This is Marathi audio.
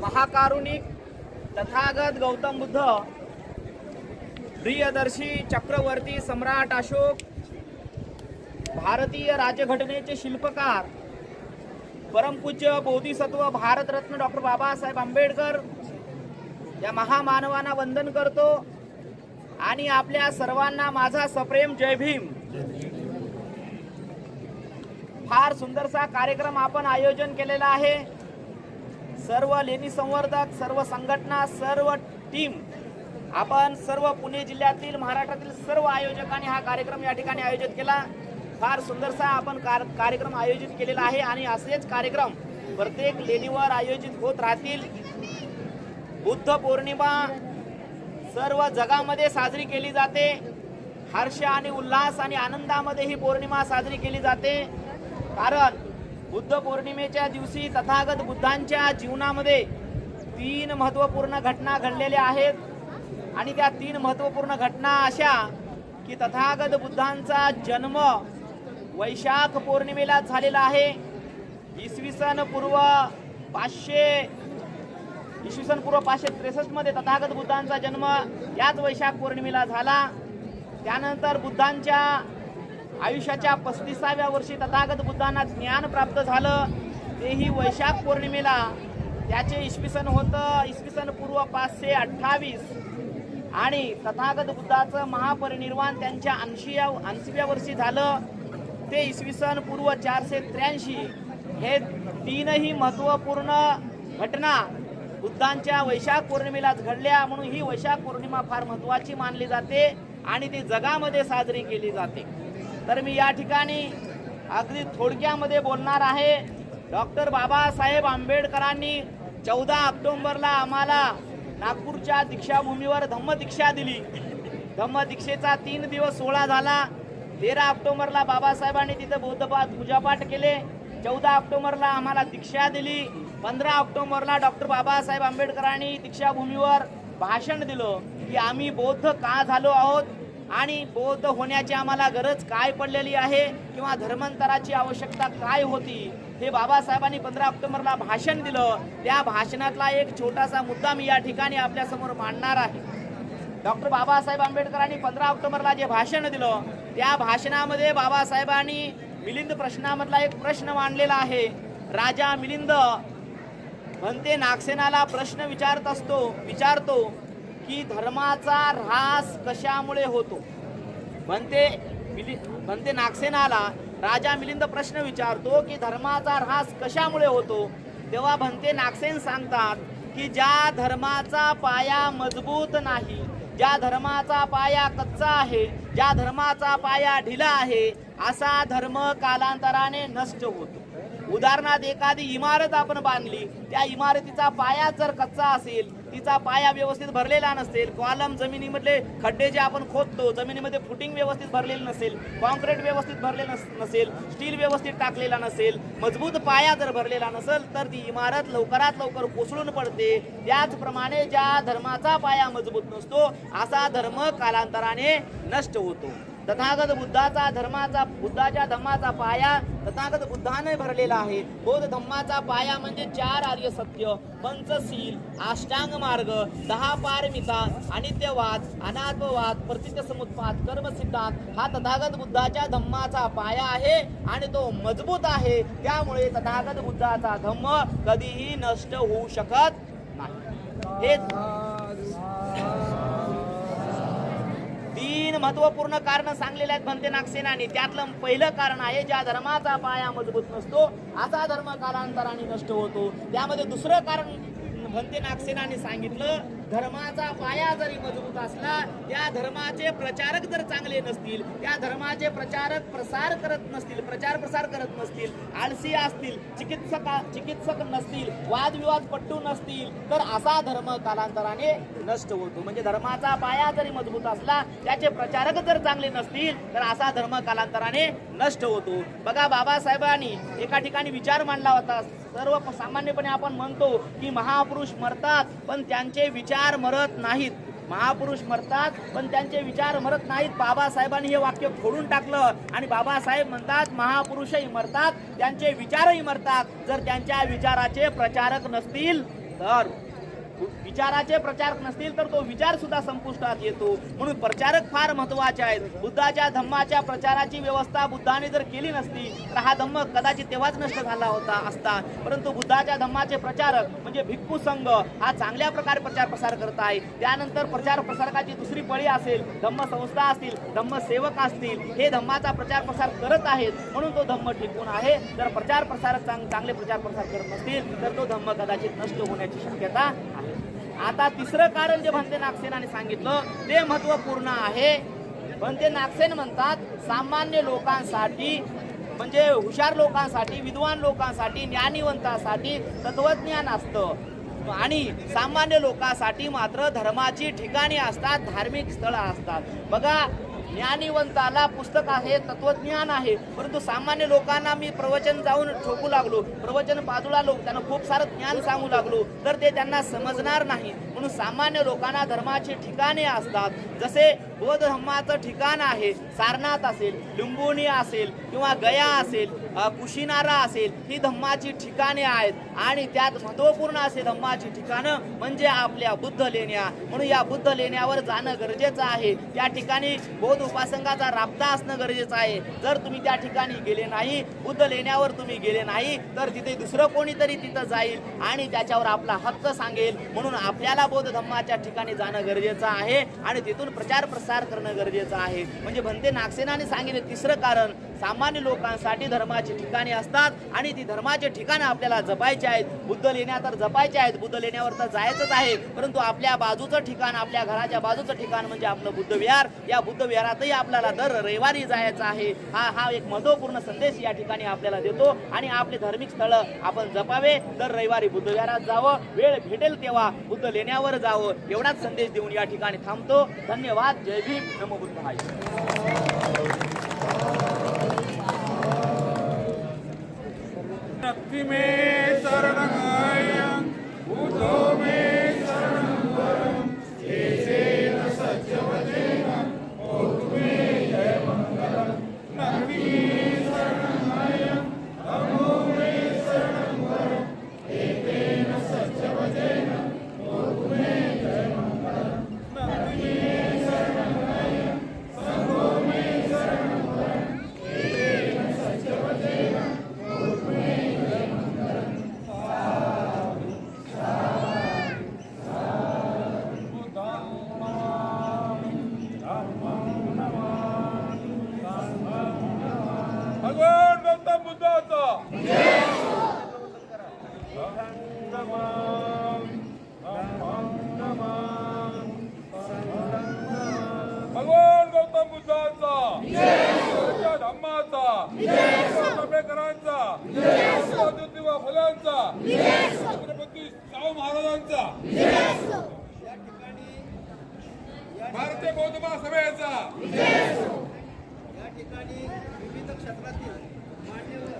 महाकारुणिक तथागत गौतम बुद्ध प्रियदर्शी चक्रवर्ती सम्राट अशोक भारतीय राज्यघटनेचे शिल्पकार परमपूज्य बोधिसत्व भारतरत्न डॉक्टर बाबासाहेब आंबेडकर या महामानवांना वंदन करतो आणि आपल्या सर्वांना माझा सप्रेम जय भीम. फार सुंदरसा कार्यक्रम आपण आयोजन केलेला आहे. सर्व लेणी संवर्धक सर्व संघटना सर्व टीम आपण सर्व पुणे जिल्ह्यातील महाराष्ट्रातील सर्व आयोजकांनी हा कार्यक्रम या ठिकाणी आयोजित केला. फार सुंदरसा आपण कार कार्यक्रम आयोजित केलेला आहे आणि असेच कार्यक्रम प्रत्येक लेणीवर आयोजित होत राहतील. बुद्ध पौर्णिमा सर्व जगामध्ये साजरी केली जाते. हर्ष आणि उल्हास आणि आनंदामध्ये ही पौर्णिमा साजरी केली जाते. कारण बुद्ध पौर्णिमेच्या दिवशी तथागत बुद्धांच्या जीवनामध्ये तीन महत्त्वपूर्ण घटना घडलेल्या आहेत. आणि त्या तीन महत्त्वपूर्ण घटना अशा की तथागत बुद्धांचा जन्म वैशाख पौर्णिमेला झालेला आहे. इसवी सन पूर्व पाचशे इसवी सन पूर्व पाचशे त्रेसष्टमध्ये तथागत बुद्धांचा जन्म याच वैशाख पौर्णिमेला झाला. त्यानंतर बुद्धांच्या आयुष्याच्या पस्तीसाव्या वर्षी तथागत बुद्धांना ज्ञान प्राप्त झालं. तेही वैशाख पौर्णिमेला. त्याचे इसवी सन होतं इसवी सन पूर्व पाचशे अठ्ठावीस. आणि तथागत बुद्धाचं महापरिनिर्वाण त्यांच्या ऐंशी ऐंशीव्या वर्षी झालं. ते इसवी सन पूर्व चारशे त्र्याऐंशी. हे तीनही महत्त्वपूर्ण घटना बुद्धांच्या वैशाख पौर्णिमेलाच घडल्या. म्हणून ही वैशाख पौर्णिमा फार महत्त्वाची मानली जाते आणि ती जगामध्ये साजरी केली जाते. तर मी या ठिकाणी अगदी थोडक्यामध्ये बोलणार आहे. डॉक्टर बाबासाहेब आंबेडकरांनी चौदा ऑक्टोंबरला आम्हाला नागपूरच्या दीक्षाभूमीवर धम्मदीक्षा दिली. धम्मदीक्षेचा तीन दिवस सोहळा झाला. तेरा ऑक्टोबरला बाबासाहेबांनी तिथं बौद्धपाठ पूजापाठ केले. चौदा ऑक्टोबरला आम्हाला दीक्षा दिली. पंधरा ऑक्टोबरला डॉक्टर बाबासाहेब आंबेडकरांनी दीक्षाभूमीवर भाषण दिलं की आम्ही बौद्ध का झालो आहोत? आणि बौद्ध होण्याची आम्हाला गरज काय पडलेली आहे किंवा धर्मांतराची आवश्यकता काय होती? हे बाबासाहेबांनी पंधरा ऑक्टोबरला भाषण दिलं. त्या भाषणातला एक छोटासा मुद्दा मी या ठिकाणी आपल्यासमोर मांडणार आहे. डॉक्टर बाबासाहेब आंबेडकरांनी पंधरा ऑक्टोबरला जे भाषण दिलं त्या भाषणामध्ये बाबासाहेबांनी मिलिंद प्रश्नामधला एक प्रश्न मांडलेला आहे. राजा मिलिंद म्हणते नागसेनाला प्रश्न विचारत असतो विचारतो. की धर्माचा ऱ्हास कशामुळे होतो? म्हणते मिलि म्हणते नागसेनाला राजा मिलिंद प्रश्न विचारतो की धर्माचा ऱ्हास कशामुळे होतो? तेव्हा म्हणते नागसेन सांगतात की ज्या धर्माचा पाया मजबूत नाही ज्या धर्माचा पाया कच्चा आहे ज्या धर्माचा पाया ढिला आहे असा धर्म कालांतराने नष्ट होतो. उदाहरणार्थ एखादी इमारत आपण बांधली त्या इमारतीचा पाया जर कच्चा असेल तिचा पाया व्यवस्थित भरलेला नसेल कॉलम जमिनीमधले खड्डे जे आपण खोदतो जमिनीमध्ये फुटिंग व्यवस्थित भरलेलं नसेल कॉन्क्रीट व्यवस्थित भरलेलं नस- नसेल स्टील व्यवस्थित टाकलेला नसेल मजबूत पाया जर भरलेला नसेल तर ती इमारत लवकरात लवकर कोसळून पडते. त्याचप्रमाणे ज्या धर्माचा पाया मजबूत नसतो असा धर्म कालांतराने नष्ट होतो. तथागत बुद्धाचा धर्माचा बुद्धाच्या धम्माचा पाया तथागत बुद्धाने भरलेला आहे. बौद्ध धम्माचा पाया म्हणजे चार आर्य सत्य पंचशील अष्टांग मार्ग दहा पारमिता अनित्यवाद अनात्मवाद प्रसिद्ध समुत्पाद कर्म सिद्धांत. हा तथागत बुद्धाच्या धम्माचा पाया आहे आणि तो मजबूत आहे. त्यामुळे तथागत बुद्धाचा धम्म कधीही नष्ट होऊ शकत नाही. हे तीन महत्त्वपूर्ण कारण सांगलेले आहेत भन्ते नागसेनाने त्यातलं पहिलं कारण आहे ज्या धर्माचा पाया मजबूत नसतो असा धर्म कालांतराने नष्ट होतो. त्यामध्ये दुसरं कारण भंते नागसेनाने सांगितलं धर्माचा पाया जरी मजबूत असला त्या धर्माचे प्रचारक जर चांगले नसतील त्या धर्माचे प्रचारक प्रसार करत नसतील प्रचार प्रसार करत नसतील आळसी असतील चिकित्सक चिकित्सक नसतील वादविवाद पट्टू नसतील तर असा धर्म कालांतराने नष्ट होतो. म्हणजे धर्माचा पाया जरी मजबूत असला त्याचे प्रचारक जर चांगले नसतील तर असा धर्म कालांतराने नष्ट होतो. बघा बाबासाहेबांनी एका ठिकाणी विचार मांडला होता. सर्व सामान्यपणे आपण म्हणतो की महापुरुष मरतात पण त्यांचे विचार मरत नाहीत. महापुरुष मरतात पण त्यांचे विचार मरत नाहीत. बाबासाहेबांनी हे वाक्य फोडून टाकलं आणि बाबासाहेब म्हणतात महापुरुषही मरतात त्यांचे विचारही मरतात. जर त्यांच्या विचाराचे प्रचारक नसतील तर विचाराचे प्रचारक नसतील तर तो विचार सुद्धा संपुष्टात येतो. म्हणून प्रचारक फार महत्त्वाचे आहेत. बुद्धाच्या धम्माच्या प्रचाराची व्यवस्था बुद्धाने जर केली नसती तर हा धम्म कदाचित तेव्हाच नष्ट झाला होता असता. परंतु बुद्धाच्या धम्माचे प्रचारक म्हणजे भिक्खू संघ हा चांगल्या प्रकारे प्रचार प्रसार करत आहे. त्यानंतर प्रचार प्रसारकाची दुसरी पळी असेल धम्म संस्था असतील धम्म सेवक असतील हे धम्माचा प्रचार प्रसार करत आहेत. म्हणून तो धम्म टिकून आहे. जर प्रचार प्रसारक चांग- चांगले प्रचार प्रसार करत नसतील तर तो धम्म कदाचित नष्ट होण्याची शक्यता आता तिसरं कारण जे भंते नागसेनाने सांगितलं ते महत्त्वपूर्ण आहे. भंते नागसेन म्हणतात सामान्य लोकांसाठी म्हणजे हुशार लोकांसाठी विद्वान लोकांसाठी ज्ञानिवंतासाठी तत्वज्ञान असतं. आणि सामान्य लोकांसाठी मात्र धर्माची ठिकाणी असतात धार्मिक स्थळं असतात. बघा ज्ञानीवंताला पुस्तक आहे तत्वज्ञान आहे. परंतु सामान्य लोकांना मी प्रवचन जाऊन ठोकू लागलो. प्रवचन बाजूला लोक त्यांना खूप सारं ज्ञान सांगू लागलो. तर ते त्यांना समजणार नाही. म्हणून सामान्य लोकांना धर्माची ठिकाणे असतात. जसे बौद्ध धम्माचं ठिकाण आहे. सारनाथ असेल लिंबोणी असेल किंवा गया असेल कुशिनारा असेल ही धम्माची ठिकाणे आहेत. आणि त्यात महत्त्वपूर्ण असे धम्माची ठिकाणं म्हणजे आपल्या बुद्ध लेण्या. म्हणून या बुद्ध लेण्यावर जाणं गरजेचं आहे. त्या ठिकाणी बौद्ध उपासंगाचा राबता असणं गरजेचं आहे. जर तुम्ही त्या ठिकाणी गेले नाही बुद्ध लेण्यावर तुम्ही गेले नाही तर तिथे दुसरं कोणीतरी तिथं जाईल आणि त्याच्यावर आपला हक्क सांगेल. म्हणून आपल्याला बौद्ध धम्माच्या ठिकाणी जाणं गरजेचं आहे. आणि तिथून प्रचार प्रसार करणं गरजेचं आहे. म्हणजे भंते नागसेनाने सांगितले तिसरं कारण सामान्य लोकांसाठी धर्माची ठिकाणे असतात आणि ती धर्माचे ठिकाणं आपल्याला जपायचे आहेत. बुद्ध लेण्या तर जपायचे आहेत. बुद्ध लेण्यावर तर जायचंच आहे. परंतु आपल्या बाजूचं ठिकाण आपल्या घराच्या बाजूचं ठिकाण म्हणजे आपलं बुद्ध विहार. या बुद्ध विहारातही आपल्याला दर रविवारी जायचं आहे. हा हा एक महत्त्वपूर्ण संदेश या ठिकाणी आपल्याला देतो. आणि आपले धार्मिक स्थळं आपण जपावे. दर रविवारी बुद्ध विहारात जावं. वेळ भेटेल तेव्हा बुद्ध लेण्यावर जावं. एवढाच संदेश देऊन या ठिकाणी थांबतो. धन्यवाद. जय भीम. नमो बुद्धाय. शक्ति में शरणमय बुद्धो आमच्या बौद्ध महासभेचा. या ठिकाणी विविध क्षेत्रातील मान्यवर